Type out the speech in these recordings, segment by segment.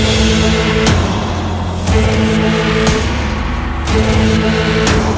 Thank you.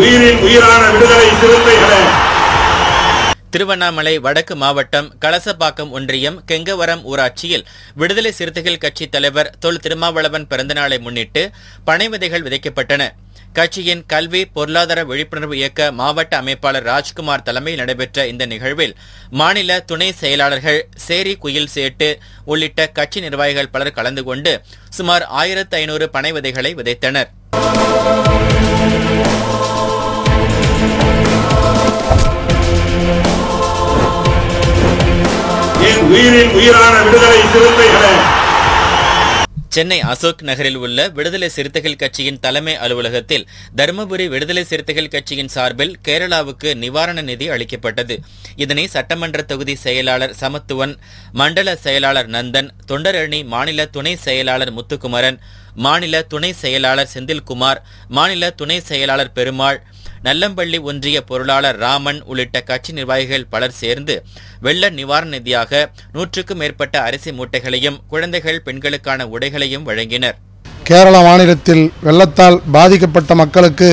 உயிரின் உயிரான விடுதலை சிறுத்தைகளே. திருவண்ணாமலை வடக்கு மாவட்டம் கலசப்பாக்கம் ஒன்றியம் கெங்கவரம் ஊராட்சியில் விடுதலை சிறுத்தைகள் கட்சி தலைவர் தொல் திருமாவளவன் பிறந்தநாளை முன்னிட்டு பனை விதைகள் விதைக்கப்பட்டன. கட்சியின் கல்வி பொருளாதார விழிப்புணர்வு இயக்க மாவட்ட அமைப்பாளர் ராஜ்குமார் தலைமையில் நடைபெற்ற இந்த நிகழ்வில் மாநில துணை செயலாளர்கள் சேரி குயில் சேட்டு உள்ளிட்ட கட்சி நிர்வாகிகள் பலர் கலந்து கொண்டு சுமார் ஆயிரத்து ஐநூறு பனை விதைகளை விதைத்தனர். உயிரின் உயிரான விடுதலை சிறுத்தைகளே. சென்னை அசோக் நகரில் உள்ள விடுதலை சிறுத்தைகள் கட்சியின் தலைமை அலுவலகத்தில் தருமபுரி விடுதலை சிறுத்தைகள் கட்சியின் சார்பில் கேரளாவுக்கு நிவாரண நிதி அளிக்கப்பட்டது. இதனை சட்டமன்ற தொகுதி செயலாளர் சமத்துவன் மண்டல செயலாளர் நந்தன் தொண்டரணி மாநில துணை செயலாளர் முத்துக்குமரன் மாநில துணை செயலாளர் செந்தில்குமார் மாநில துணை செயலாளர் பெருமாள் நல்லம்பள்ளி ஒன்றிய பொருளாளர் ராமன் உள்ளிட்ட கட்சி நிர்வாகிகள் பலர் சேர்ந்து வெள்ள நிவாரண நிதியாக நூற்றுக்கும் மேற்பட்ட அரிசி மூட்டைகளையும் குழந்தைகள் பெண்களுக்கான உடைகளையும் வழங்கினர். கேரள மாநிலத்தில் வெள்ளத்தால் பாதிக்கப்பட்ட மக்களுக்கு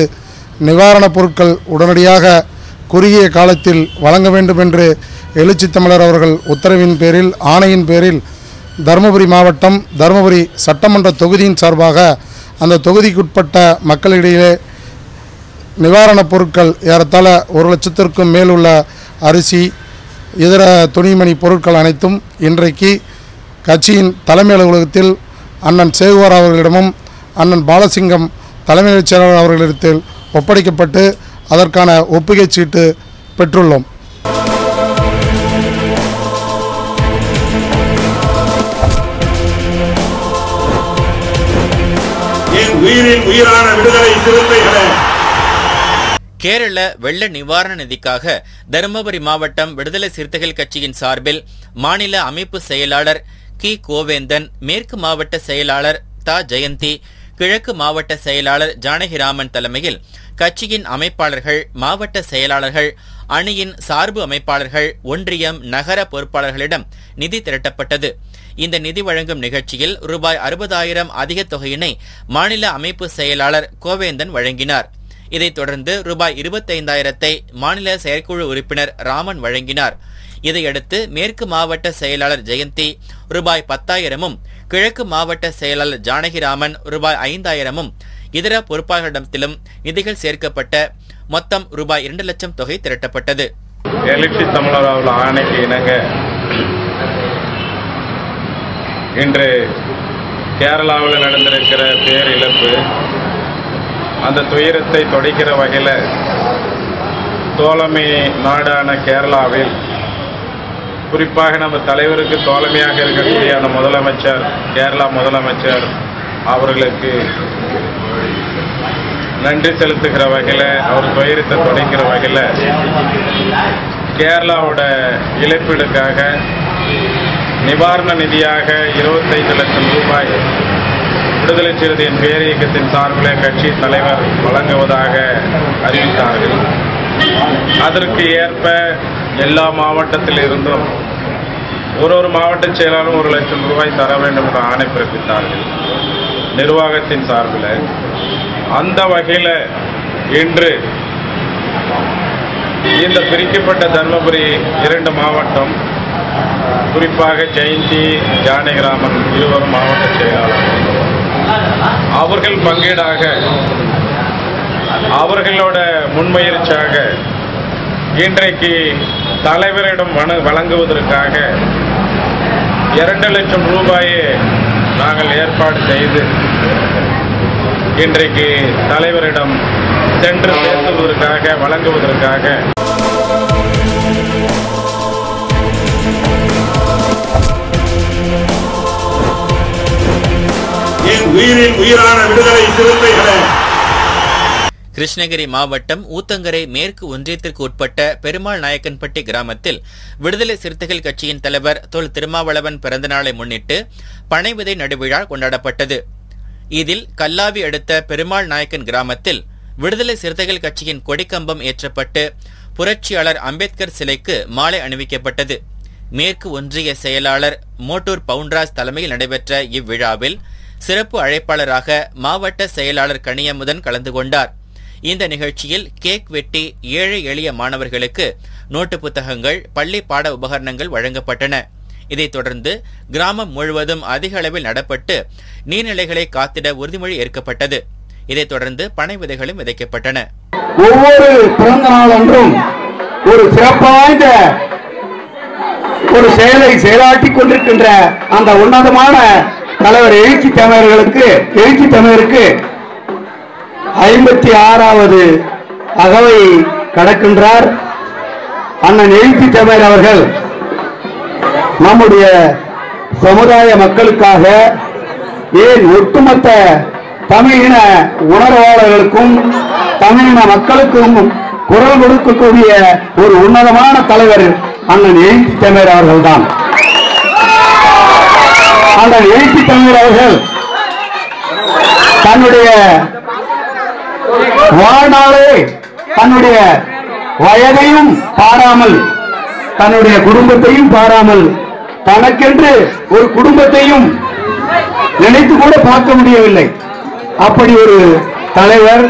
நிவாரணப் பொருட்கள் உடனடியாக குறுகிய காலத்தில் வழங்க வேண்டும் என்று எழுச்சி தமிழர் அவர்கள் உத்தரவின் பேரில் ஆணையின் பேரில் தருமபுரி மாவட்டம் தருமபுரி சட்டமன்ற தொகுதியின் சார்பாக அந்த தொகுதிக்குட்பட்ட மக்களிடையே நிவாரணப் பொருட்கள் ஏறத்தாழ ஒரு லட்சத்திற்கும் மேலுள்ள அரிசி இதர துணிமணி பொருட்கள் அனைத்தும் இன்றைக்கு கட்சியின் தலைமை அலுவலகத்தில் அண்ணன் சேகுவார் அவர்களிடமும் அண்ணன் பாலசிங்கம் தலைமைச் செயலாளர் அவர்களிடத்தில் ஒப்படைக்கப்பட்டு அதற்கான ஒப்புகை சீட்டு பெற்றுள்ளோம். உயிரின் உயிரான விடுதலை சிறுத்தைகளை கேரள வெள்ள நிவாரண நிதிக்காக தருமபுரி மாவட்டம் விடுதலை சிறுத்தைகள் கட்சியின் சார்பில் மாநில அமைப்பு செயலாளர் கி. கோவேந்தன் மேற்கு மாவட்ட செயலாளர் தா. ஜெயந்தி கிழக்கு மாவட்ட செயலாளர் ஜானகிராமன் தலைமையில் கட்சியின் அமைப்பாளர்கள் மாவட்ட செயலாளர்கள் அணியின் சார்பு அமைப்பாளர்கள் ஒன்றியம் நகர பொறுப்பாளர்களிடம் நிதி திரட்டப்பட்டது. இந்த நிதி வழங்கும் நிகழ்ச்சியில் ரூபாய் அறுபதாயிரம் அதிக தொகையினை மாநில அமைப்பு செயலாளர் கோவேந்தன் வழங்கினார். இதைத் தொடர்ந்து ரூபாய் இருபத்தைந்தாயிரத்தை மாநில செயற்குழு உறுப்பினர் ராமன் வழங்கினார். இதையடுத்து மேற்கு மாவட்ட செயலாளர் ஜெயந்தி ரூபாய் பத்தாயிரமும் கிழக்கு மாவட்ட செயலாளர் ஜானகிராமன் ரூபாய் ஐந்தாயிரமும் இதர பொறுப்பாளர்களிடத்திலும் நிதிகள் சேர்க்கப்பட்ட மொத்தம் ரூபாய் இரண்டு லட்சம் தொகை திரட்டப்பட்டது. எழுச்சி தமிழர் அவர்கள் ஆணைக்கு இணங்க இன்று கேரளாவில் நடந்திருக்கிற பேரிழப்பு அந்த துயரத்தை தொடைக்கிற வகையில் தோழமை நாடான கேரளாவில் குறிப்பாக நம்ம தலைவருக்கு தோழமையாக இருக்கக்கூடிய அந்த முதலமைச்சர் கேரளா முதலமைச்சர் அவர்களுக்கு நன்றி செலுத்துகிற வகையில் அவர் துயரத்தை தொடைக்கிற வகையில் கேரளாவோட இழப்பீடுக்காக நிவாரண நிதியாக இருபத்தைந்து லட்சம் ரூபாய் விடுதலை சிறுத்தையின் பேரியக்கத்தின் சார்பில் கட்சி தலைவர் வழங்குவதாக அறிவித்தார்கள். அதற்கு ஏற்ப எல்லா மாவட்டத்தில் இருந்தும் ஒரு ஒரு மாவட்ட செயலாளரும் ஒரு லட்சம் ரூபாய் தர வேண்டும் என்று ஆணை பிறப்பித்தார்கள். நிர்வாகத்தின் சார்பில். அந்த வகையில் இன்று இந்த பிரிக்கப்பட்ட தர்மபுரி இரண்டு மாவட்டம் குறிப்பாக ஜெயந்தி ஜானகிராமன் இருவரும் மாவட்ட செயலாளர். அவர்கள் பங்கீடாக அவர்களோட முன்முயற்சியாக இன்றைக்கு தலைவரிடம் வண வழங்குவதற்காக இரண்டு லட்சம் ரூபாயை நாங்கள் ஏற்பாடு செய்து இன்றைக்கு தலைவரிடம் சென்று சேர்த்துவதற்காக வழங்குவதற்காக என் உயிரின் உயிரான விடுதலை சிறுத்தைகளே. கிருஷ்ணகிரி மாவட்டம் ஊத்தங்கரை மேற்கு ஒன்றியத்திற்கு உட்பட்ட பெருமாள் நாயக்கன்பட்டி கிராமத்தில் விடுதலை சிறுத்தைகள் கட்சியின் தலைவர் தொல் திருமாவளவன் பிறந்தநாளை முன்னிட்டு பனை விதை நடுவிழா கொண்டாடப்பட்டது. இதில் கல்லாவி அடுத்த பெருமாள் நாயக்கன் கிராமத்தில் விடுதலை சிறுத்தைகள் கட்சியின் கொடிக்கம்பம் ஏற்றப்பட்டு புரட்சியாளர் அம்பேத்கர் சிலைக்கு மாலை அணிவிக்கப்பட்டது. மேற்கு ஒன்றிய செயலாளர் மோட்டூர் பவுன்ராஜ் தலைமையில் நடைபெற்ற இவ்விழாவில் சிறப்பு அழைப்பாளராக மாவட்ட செயலாளர் கனியமுதன் கலந்து கொண்டார். இந்த நிகழ்ச்சியில் கேக் வெட்டி ஏழை எளிய மாணவர்களுக்கு நோட்டு புத்தகங்கள் பள்ளி பாட உபகரணங்கள் வழங்கப்பட்டன. இதைத் தொடர்ந்து கிராமம் முழுவதும் அதிக அளவில் நடப்பட்டு நீர்நிலைகளை காத்திட உறுதிமொழி ஏற்கப்பட்டது. இதைத் தொடர்ந்து பனை விதைகளும் விதைக்கப்பட்டன. ஒவ்வொரு பிறந்த நாள் அன்றும் ஒரு சிறப்பு வாய்ந்த ஒரு செயலை செயலாற்றிக் கொண்டிருக்கின்ற அந்த உன்னதமான தலைவர் எழுச்சி தமிழர்களுக்கு எழுச்சி தமிழருக்கு ஐம்பத்தி ஆறாவது அகவை கடக்கின்றார் அண்ணன் எழுச்சி தமிழர் அவர்கள். நம்முடைய சமுதாய மக்களுக்காக ஏன் ஒட்டுமொத்த தமிழின உணர்வாளர்களுக்கும் தமிழின மக்களுக்கும் குரல் கொடுக்கக்கூடிய ஒரு உன்னதமான தலைவர் அண்ணன் எழுச்சி தமிழர் அவர்கள்தான். அண்ணன் எழுச்சி தமிழர் அவர்கள் தன்னுடைய வாழ்நாளே தன்னுடைய வயதையும் பாராமல் தன்னுடைய குடும்பத்தையும் பாராமல் தனக்கென்று ஒரு குடும்பத்தையும் நினைத்து கூட பார்க்க முடியவில்லை. அப்படி ஒரு தலைவர்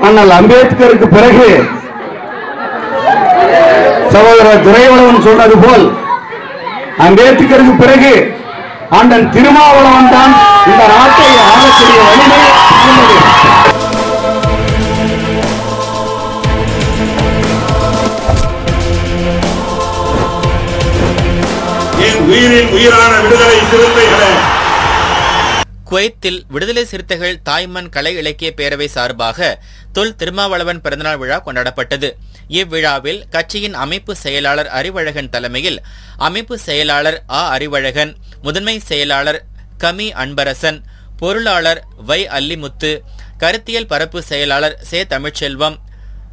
அண்ணல் அம்பேத்கருக்கு பிறகு சகோதரர் துரைவளவன் சொன்னது போல் அம்பேத்கருக்கு பிறகு அண்ணன் திருமாவளவன் தான் இந்த நாட்டை ஆளக்கூடிய வலிமை உள்ளது. என் உயிரின் உயிரான விடுதலை சிறுத்தைகளை குவைத்தில் விடுதலை சிறுத்தைகள் தாய்மண் கலை இலக்கிய பேரவை சார்பாக தொல் திருமாவளவன் பிறந்தநாள் விழா கொண்டாடப்பட்டது. இவ்விழாவில் கட்சியின் அமைப்பு செயலாளர் அறிவழகன் தலைமையில் அமைப்பு செயலாளர் ஆ அறிவழகன் முதன்மை செயலாளர் கமி அன்பரசன் பொருளாளர் வை அல்லிமுத்து கருத்தியல் பரப்பு செயலாளர் சே தமிழ்ச்செல்வம்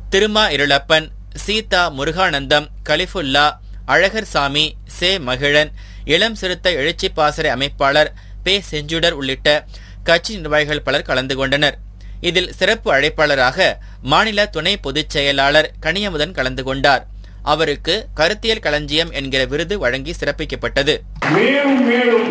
திருமா இருளப்பன் சீதா முருகானந்தம் கலிஃபுல்லா அழகர் சாமி சே மகிழன் இளம் சிறுத்த எழுச்சி பாசறை அமைப்பாளர் பே செஞ்சுடர் உள்ளிட்ட கட்சி நிர்வாகிகள் பலர் கலந்து கொண்டனர். இதில் சிறப்பு அழைப்பாளராக மாநில துணை பொதுச் செயலாளர் கனியமுதன் கலந்து கொண்டார். அவருக்கு கருத்தியல் களஞ்சியம் என்கிற விருது வழங்கி சிறப்பிக்கப்பட்டது. மேலும் மேலும்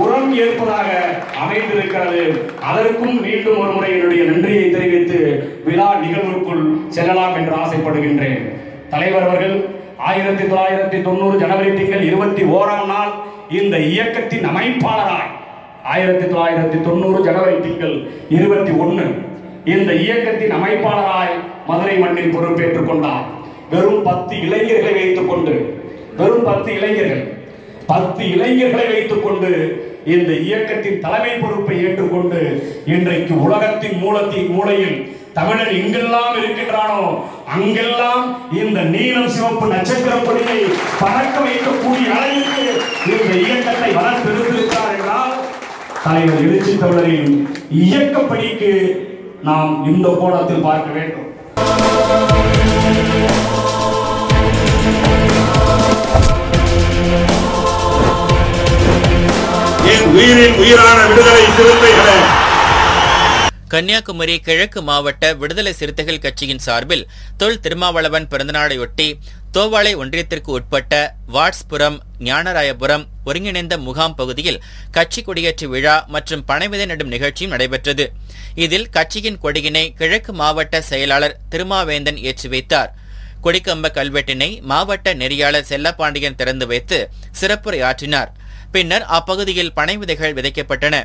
உரம் ஏற்பதாக அமைந்திருக்கிறது. அதற்கும் மீண்டும் ஒரு முறை என்னுடைய நன்றியை தெரிவித்து விழா நிகழ்வுக்குள் செல்லலாம் என்று ஆசைப்படுகின்றேன். தலைவர் அவர்கள் ஆயிரத்தி தொள்ளாயிரத்தி தொண்ணூறு ஜனவரி திங்கள் இருபத்தி ஓராம் நாள் இந்த இயக்கத்தின் அமைப்பாளராய் ஆயிரத்தி தொள்ளாயிரத்தி தொண்ணூறு ஜனவரி திங்கள் இருபத்தி ஒன்று இந்த இயக்கத்தின் அமைப்பாளராய் மதுரை மண்ணில் பொறுப்பேற்றுக் கொண்டார். வெறும் பத்து இளைஞர்களை வைத்துக் கொண்டு வெறும் பத்து இளைஞர்கள் பத்து இளைஞர்களை வைத்துக் கொண்டு இந்த இயக்கத்தின் தலைமை பொறுப்பை ஏற்றுக்கொண்டு இன்றைக்கு உலகத்தின் மூலத்தின் மூலையில் தமிழன் எங்கெல்லாம் இருக்கின்றானோ அங்கெல்லாம் இந்த நீலம் சிவப்பு நட்சத்திர கொடியை பறக்க வைக்கக்கூடிய அளவிற்கு இந்த இயக்கத்தை வளர்த்தெடுத்திருக்கிறார் தலைவர் எழுச்சி தமிழரின் இயக்கப்படிக்கு நாம் இந்த கோணத்தில் பார்க்க வேண்டும். என் உயிரின் உயிரான விடுதலை சிறுத்தைகளை கன்னியாகுமரி கிழக்கு மாவட்ட விடுதலை சிறுத்தைகள் கட்சியின் சார்பில் தொல் திருமாவளவன் பிறந்தநாளையொட்டி தோவாளை ஒன்றியத்திற்கு உட்பட்ட வாட்ஸ்புரம் ஞானராயபுரம் ஒருங்கிணைந்த முகாம் பகுதியில் கட்சி கொடியேற்று விழா மற்றும் பனைவிதை நடும் நிகழ்ச்சியும் நடைபெற்றது. இதில் கட்சியின் கொடியினை கிழக்கு மாவட்ட செயலாளர் திருமாவேந்தன் ஏற்றி வைத்தார். கொடிக்கம்ப கல்வெட்டினை மாவட்ட நெறியாளர் செல்லப்பாண்டியன் திறந்து வைத்து சிறப்புரையாற்றினார். பின்னர் அப்பகுதியில் பனை விதைகள் விதைக்கப்பட்டன.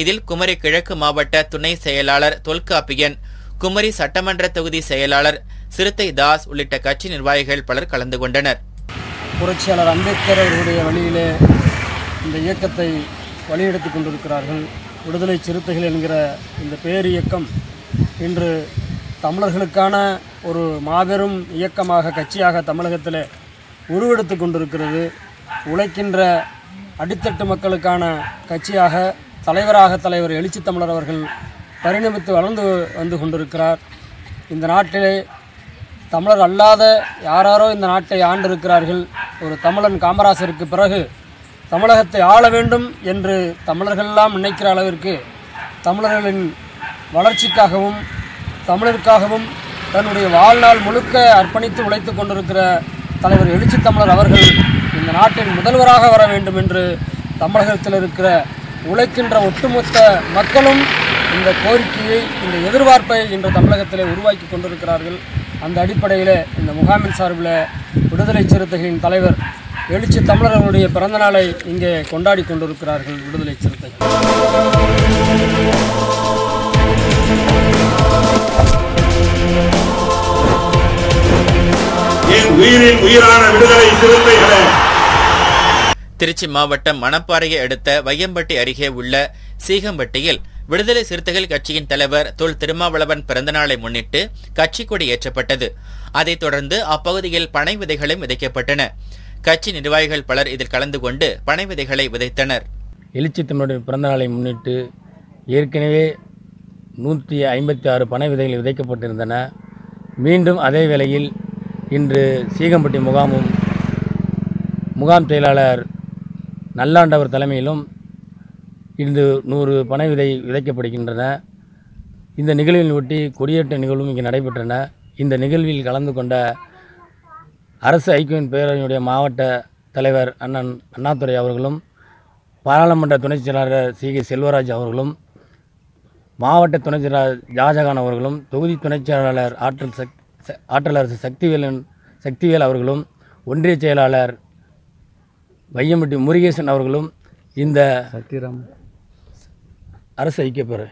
இதில் குமரி கிழக்கு மாவட்ட துணை செயலாளர் தொல்காப்பியன் குமரி சட்டமன்ற தொகுதி செயலாளர் சிறுத்தை தாஸ் உள்ளிட்ட கட்சி நிர்வாகிகள் பலர் கலந்து கொண்டனர். புரட்சியாளர் அம்பேத்கர் அவர்களுடைய வழியிலே இந்த இயக்கத்தை வழிநடத்தி கொண்டிருக்கிறார்கள். விடுதலை சிறுத்தைகள் என்கிற இந்த பேர் இயக்கம் இன்று தமிழர்களுக்கான ஒரு மாபெரும் இயக்கமாக கட்சியாக தமிழகத்தில் உருவெடுத்து கொண்டிருக்கிறது. உழைக்கின்ற அடித்தட்டு மக்களுக்கான கட்சியாக தலைவராக தலைவர் எழுச்சி தமிழர் அவர்கள் பரிணமித்து வளர்ந்து வந்து கொண்டிருக்கிறார். இந்த நாட்டிலே தமிழர் அல்லாத யாராரோ இந்த நாட்டை ஆண்டிருக்கிறார்கள். ஒரு தமிழன் காமராசருக்கு பிறகு தமிழகத்தை ஆள வேண்டும் என்று தமிழர்களெல்லாம் நினைக்கிற அளவிற்கு தமிழர்களின் வளர்ச்சிக்காகவும் தமிழருக்காகவும் தன்னுடைய வாழ்நாள் முழுக்க அர்ப்பணித்து உழைத்து கொண்டிருக்கிற தலைவர் எழுச்சி தமிழர் அவர்கள் இந்த நாட்டின் முதல்வராக வர வேண்டும் என்று தமிழகத்தில் இருக்கிற உழைக்கின்ற ஒட்டுமொத்த மக்களும் இந்த கோரிக்கையை இந்த எதிர்பார்ப்பை இன்று தமிழகத்திலே உருவாக்கி கொண்டிருக்கிறார்கள். அந்த அடிப்படையில் இந்த முகாமின் சார்பில் விடுதலை சிறுத்தைகளின் தலைவர் எழுச்சி தமிழர்களுடைய பிறந்தநாளை இங்கே கொண்டாடி கொண்டிருக்கிறார்கள் விடுதலை சிறுத்தைகள். என் உயிரின் உயிரான விடுதலை சிறுத்தைகளை திருச்சி மாவட்டம் மணப்பாறையை அடுத்த வையம்பட்டி அருகே உள்ள சீகம்பட்டியில் விடுதலை சிறுத்தைகள் கட்சியின் தலைவர் தொல் திருமாவளவன் பிறந்தநாளை முன்னிட்டு கட்சி கொடி ஏற்றப்பட்டது. அதைத் தொடர்ந்து அப்பகுதியில் பனை விதைகளும் விதைக்கப்பட்டன. கட்சி நிர்வாகிகள் பலர் இதில் கலந்து கொண்டு பனை விதைகளை விதைத்தனர். எழுச்சி தமிழுடைய பிறந்தநாளை முன்னிட்டு ஏற்கனவே நூற்றி ஐம்பத்தி ஆறு பனை விதைகள் விதைக்கப்பட்டிருந்தன. மீண்டும் அதே வேளையில் இன்று சீகம்பட்டி முகாமும் முகாம் செயலாளர் நல்லாண்டவர் தலைமையிலும் இன்று நூறு பனை விதை விதைக்கப்படுகின்றன. இந்த நிகழ்வில் ஒட்டி கொடியேற்ற நிகழ்வும் இங்கே நடைபெற்றன. இந்த நிகழ்வில் கலந்து கொண்ட அரசு ஐக்கியின் பேரவையினுடைய மாவட்ட தலைவர் அண்ணன் அண்ணாதுரை அவர்களும் பாராளுமன்ற துணைச் செயலாளர் சி. கே. செல்வராஜ் அவர்களும் மாவட்ட துணைச் செயலாளர் ஜாஜகான் அவர்களும் தொகுதி துணைச் செயலாளர் ஆற்றல் சக் ஆற்றலரசு சக்திவேலன் சக்திவேல் அவர்களும் ஒன்றிய செயலாளர் வையம்பட்டி முருகேசன் அவர்களும் இந்த அரசு ஐக்கியப்பேர்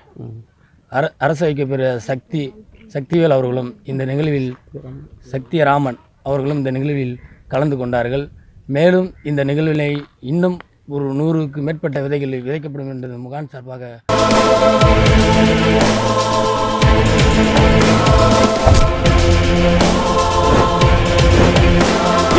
அர அரசு ஐக்கியப்பேர் சக்தி சக்திவேல் அவர்களும் இந்த நிகழ்வில் சக்திராமன் அவர்களும் இந்த நிகழ்வில் கலந்து கொண்டார்கள். மேலும் இந்த நிகழ்வினை இன்னும் ஒரு நூறுக்கு மேற்பட்ட விதைகள் விதைக்கப்படும் என்ற முகாம் சார்பாக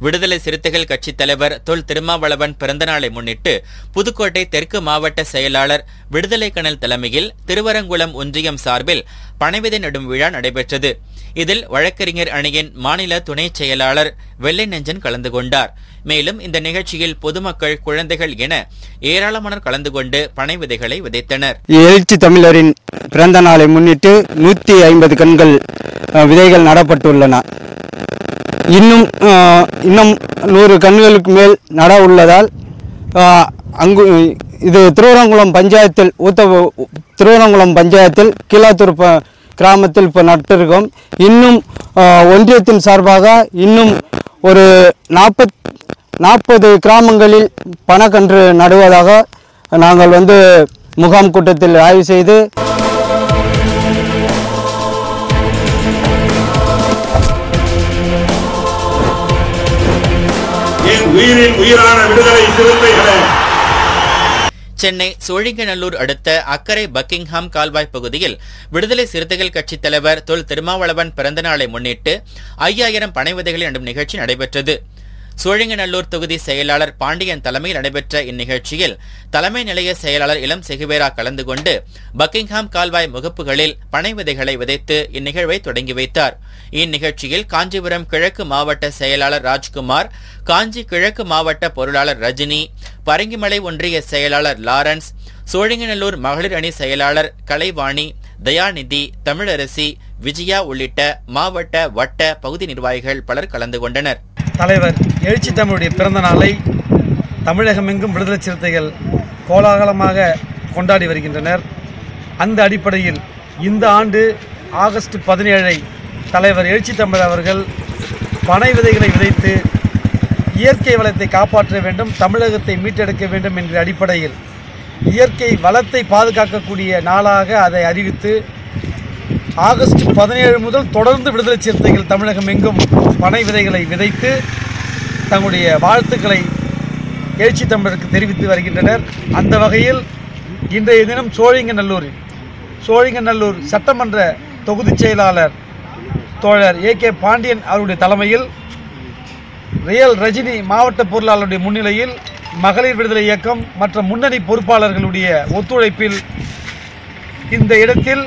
விடுதலை சிறுத்தைகள் கட்சித் தலைவர் தொல் திருமாவளவன் பிறந்தநாளை முன்னிட்டு புதுக்கோட்டை தெற்கு மாவட்ட செயலாளர் விடுதலை கணல் தலைமையில் திருவரங்குளம் ஒன்றியம் சார்பில் பனைவிதை நடும் விழா நடைபெற்றது. இதில் வழக்கறிஞர் அணியின் மாநில துணை செயலாளர் வெள்ளை நெஞ்சன் கலந்து கொண்டார். மேலும் இந்த நிகழ்ச்சியில் பொதுமக்கள் குழந்தைகள் என ஏராளமானோர் கலந்து கொண்டு பனை விதைகளை விதைத்தனர். எழுச்சி தமிழரின் பிறந்த நாளை முன்னிட்டு நூத்தி ஐம்பது கண்கள் விதைகள் நடப்பட்டுள்ளன. இன்னும் இன்னும் நூறு கண்களுக்கு மேல் நட உள்ளதால் அங்கு இது திருவரங்குளம் பஞ்சாயத்தில் ஊத்த திருவரங்குளம் பஞ்சாயத்தில் கீழாத்தூர் ப கிராமத்தில் இப்போ நட்டிருக்கோம். இன்னும் ஒன்றியத்தின் சார்பாக இன்னும் ஒரு நாற்பத் நாற்பது கிராமங்களில் பணக்கன்று நடுவதாக நாங்கள் வந்து முகாம் கூட்டத்தில் ஆய்வு செய்து உயிரின் உயிரான விடுதலை சிறுத்தைகளே. சென்னை சோழிங்கநல்லூர் அடுத்த அக்கரை பக்கிங்ஹாம் கால்வாய் பகுதியில் விடுதலை சிறுத்தைகள் கட்சித் தலைவர் தொல் திருமாவளவன் பிறந்தநாளை முன்னிட்டு ஐயாயிரம் பனை விதைகளை நடும் நிகழ்ச்சி நடைபெற்றது. சோழிங்கநல்லூர் தொகுதி செயலாளர் பாண்டியன் தலைமையில் நடைபெற்ற இந்நிகழ்ச்சியில் தலைமை நிலைய செயலாளர் இளம் செகுவேரா கலந்து கொண்டு பக்கிங்ஹாம் கால்வாய் முகப்புகளில் பனை விதைகளை விதைத்து இந்நிகழ்வை தொடங்கி வைத்தார். இந்நிகழ்ச்சியில் காஞ்சிபுரம் கிழக்கு மாவட்ட செயலாளர் ராஜ்குமார் காஞ்சி கிழக்கு மாவட்ட பொருளாளர் ரஜினி பரங்கிமலை ஒன்றிய செயலாளர் லாரன்ஸ் சோழிங்கநல்லூர் மகளிர் அணி செயலாளர் கலைவாணி தயாநிதி தமிழரசி விஜயா உள்ளிட்ட மாவட்ட வட்ட பகுதி நிர்வாகிகள் பலர் கலந்து கொண்டனர். தலைவர் எழுச்சி தமிழுடைய பிறந்த நாளை தமிழகமெங்கும் விடுதலை சிறுத்தைகள் கோலாகலமாக கொண்டாடி வருகின்றனர். அந்த அடிப்படையில் இந்த ஆண்டு ஆகஸ்ட் பதினேழை தலைவர் எழுச்சி தமிழ் அவர்கள் பனை விதைகளை விதைத்து இயற்கை வளத்தை காப்பாற்ற வேண்டும் தமிழகத்தை மீட்டெடுக்க வேண்டும் என்ற அடிப்படையில் இயற்கை வளத்தை பாதுகாக்கக்கூடிய நாளாக அதை அறிவித்து ஆகஸ்ட் பதினேழு முதல் தொடர்ந்து விடுதலை சிறுத்தைகள் தமிழகம் எங்கும் பனை விதைகளை விதைத்து தங்களுடைய வாழ்த்துக்களை எழுச்சி தமிழருக்கு தெரிவித்து வருகின்றனர். அந்த வகையில் இன்றைய தினம் சோழிங்கநல்லூரில் சோழிங்கநல்லூர் சட்டமன்ற தொகுதிச் செயலாளர் தோழர் ஏ கே பாண்டியன் அவருடைய தலைமையில் ரியல் ரஜினி மாவட்ட பொருளாளருடைய முன்னிலையில் மகளிர் விடுதலை இயக்கம் மற்ற முன்னணி பொறுப்பாளர்களுடைய ஒத்துழைப்பில் இந்த இடத்தில்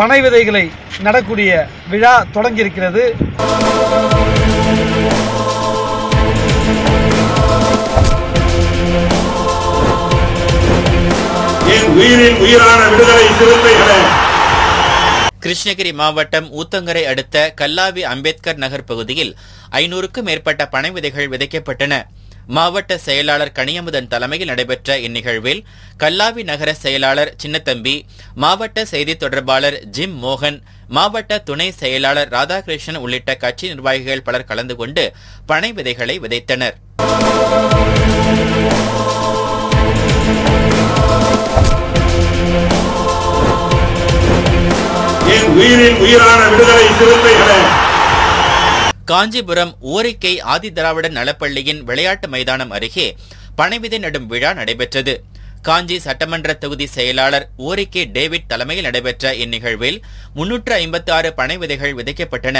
பனை விதைகளை நடக்கூடிய விழா தொடங்கியிருக்கிறது. என் உயிரின் உயிரான விடுதலை சிறுத்தைகளே. கிருஷ்ணகிரி மாவட்டம் ஊத்தங்கரை அடுத்த கல்லாவி அம்பேத்கர் நகர் பகுதியில் ஐநூறுக்கும் மேற்பட்ட பனை விதைகள் விதைக்கப்பட்டன. மாவட்ட செயலாளர் கனியமுதன் தலைமையில் நடைபெற்ற இந்நிகழ்வில் கல்லாவி நகர செயலாளர் சின்னத்தம்பி மாவட்ட செய்தி தொடர்பாளர் ஜிம் மோகன் மாவட்ட துணை செயலாளர் ராதாகிருஷ்ணன் உள்ளிட்ட கட்சி நிர்வாகிகள் பலர் கலந்து கொண்டு பனை விதைகளை விதைத்தனர். என் உயிரின் உயிரான விடுதலை சிறுத்தைகளை காஞ்சிபுரம் ஊரிக்கை ஆதிதிராவிட நலப்பள்ளியின் விளையாட்டு மைதானம் அருகே பனைவிதை நடும் விழா நடைபெற்றது. காஞ்சி சட்டமன்ற தொகுதி செயலாளர் ஓரிக்கே டேவிட் தலைமையில் நடைபெற்ற இந்நிகழ்வில் முன்னூற்று ஐம்பத்தி ஆறு பனை விதைகள் விதைக்கப்பட்டன.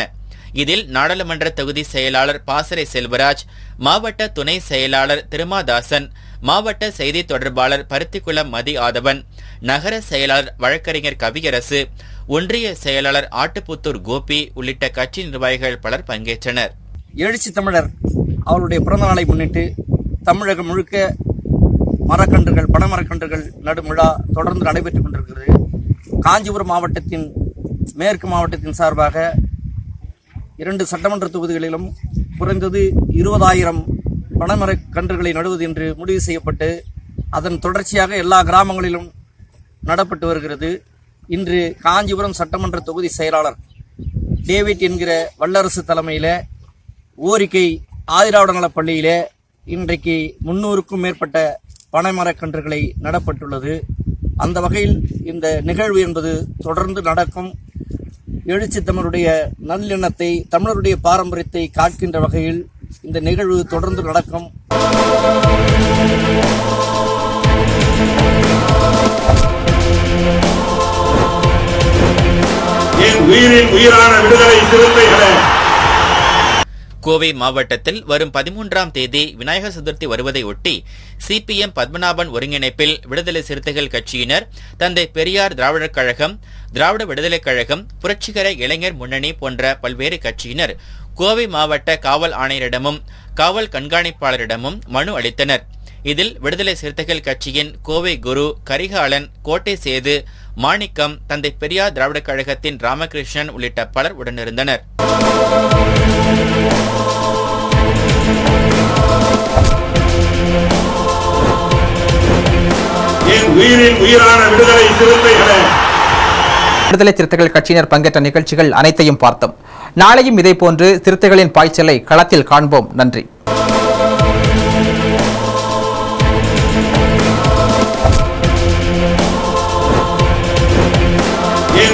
இதில் நாடாளுமன்ற தொகுதி செயலாளர் பாசறை செல்வராஜ் மாவட்ட துணை செயலாளர் திருமாதாசன் மாவட்ட செய்தி தொடர்பாளர் பருத்திக்குளம் மதி ஆதவன் நகர செயலாளர் வழக்கறிஞர் கவியரசு ஒன்றிய செயலாளர் ஆட்டுப்புத்தூர் கோபி உள்ளிட்ட கட்சி நிர்வாகிகள் பலர் பங்கேற்றனர். எழுச்சி தமிழர் அவருடைய பிறந்த நாளை முன்னிட்டு தமிழகம் முழுக்க மரக்கன்றுகள் பனமரக்கன்றுகள் நடும் விழா தொடர்ந்து நடைபெற்றுக் கொண்டிருக்கிறது. காஞ்சிபுரம் மாவட்டத்தின் மேற்கு மாவட்டத்தின் சார்பாக இரண்டு சட்டமன்ற தொகுதிகளிலும் குறைந்தது இருபதாயிரம் பனைமரக் கன்றுகளை நடுவது என்று முடிவு செய்யப்பட்டு அதன் தொடர்ச்சியாக எல்லா கிராமங்களிலும் நடப்பட்டு வருகிறது. இன்று காஞ்சிபுரம் சட்டமன்ற தொகுதி செயலாளர் டேவிட் என்கிற வல்லரசு தலைமையில் ஓரிக்கை ஆதிராவிட நலப் பள்ளியிலே இன்றைக்கு முன்னூறுக்கும் மேற்பட்ட பனைமரக்கன்றுகளை நடப்பட்டுள்ளது. அந்த வகையில் இந்த நிகழ்வு என்பது தொடர்ந்து நடக்கும். எழுச்சி தமிழருடைய நல்லெண்ணத்தை தமிழருடைய பாரம்பரியத்தை காக்கின்ற வகையில் இந்த நிகழ்வு தொடர்ந்து நடக்கும். உயிரின் உயிரான விடுதலை சிறுத்தைகளே. கோவை மாவட்டத்தில் வரும் பதிமூன்றாம் தேதி விநாயகர் சதுர்த்தி வருவதையொட்டி சிபிஎம் பத்மநாபன் ஒருங்கிணைப்பில் விடுதலை சிறுத்தைகள் கட்சியினர் தந்தை பெரியார் திராவிடர் கழகம் திராவிட விடுதலைக் கழகம் புரட்சிகர இளைஞர் முன்னணி போன்ற பல்வேறு கட்சியினர் கோவை மாவட்ட காவல் ஆணையரிடமும் காவல் கண்காணிப்பாளரிடமும் மனு அளித்தனர். இதில் விடுதலை சிறுத்தைகள் கட்சியின் கோவை குரு கரிகாலன் கோட்டை சேது மாணிக்கம் தந்தை பெரியார் திராவிடர் கழகத்தின் ராமகிருஷ்ணன் உள்ளிட்ட பலர் உடனிருந்தனர். என் உயிரின் உயிரான விடுதலை சிறுத்தைகளே. விடுதலை சிறுத்தைகள் கட்சியினர் பங்கேற்ற நிகழ்ச்சிகள் அனைத்தையும் பார்த்தோம். நாளையும் இதேபோன்று சிறுத்தைகளின் பாய்ச்சலை களத்தில் காண்போம். நன்றி.